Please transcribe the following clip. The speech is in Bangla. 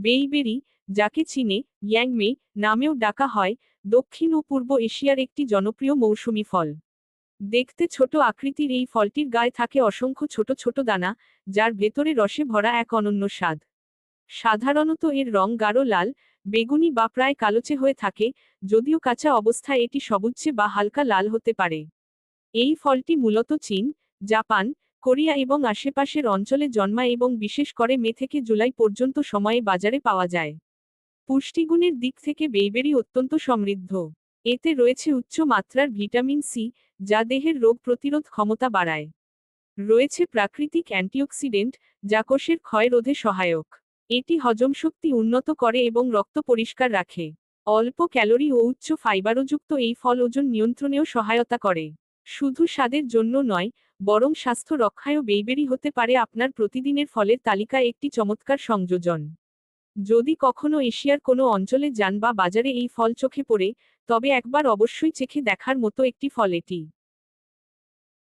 বেইবেরি, যাকে চীনে ইয়াংমে নামেও ডাকা হয়, দক্ষিণ ও পূর্ব এশিয়ার একটি জনপ্রিয় মৌসুমি ফল। দেখতে ছোট আকৃতির এই ফলটির গায়ে থাকে অসংখ্য ছোট ছোট দানা, যার ভেতরে রসে ভরা এক অনন্য স্বাদ। সাধারণত এর রং গাঢ় লাল, বেগুনি বা প্রায় কালোচে হয়ে থাকে, যদিও কাঁচা অবস্থায় এটি সবুজে বা হালকা লাল হতে পারে। এই ফলটি মূলত চীন, জাপান কোরিয়া এবং আশেপাশের অঞ্চলে জন্মায় এবং বিশেষ করে মে থেকে জুলাই পর্যন্ত সময়ে বাজারে পাওয়া যায়। পুষ্টিগুণের দিক থেকে বেইবেরি অত্যন্ত সমৃদ্ধ। এতে রয়েছে উচ্চ মাত্রার ভিটামিন সি, যা দেহের রোগ প্রতিরোধ ক্ষমতা বাড়ায়। রয়েছে প্রাকৃতিক অ্যান্টিঅক্সিডেন্ট, যা কোষের ক্ষয় রোধে সহায়ক। এটি হজমশক্তি উন্নত করে এবং রক্ত পরিষ্কার রাখে। অল্প ক্যালোরি ও উচ্চ ফাইবারযুক্ত এই ফল ওজন নিয়ন্ত্রণেও সহায়তা করে। শুধু স্বাদের জন্য নয়, বরং স্বাস্থ্য রক্ষায়ও বেইবেরি হতে পারে আপনার প্রতিদিনের ফলের তালিকা একটি চমৎকার সংযোজন। যদি কখনো এশিয়ার কোনো অঞ্চলে যান বা বাজারে এই ফল চোখে পড়ে, তবে একবার অবশ্যই চেখে দেখার মতো একটি ফল এটি।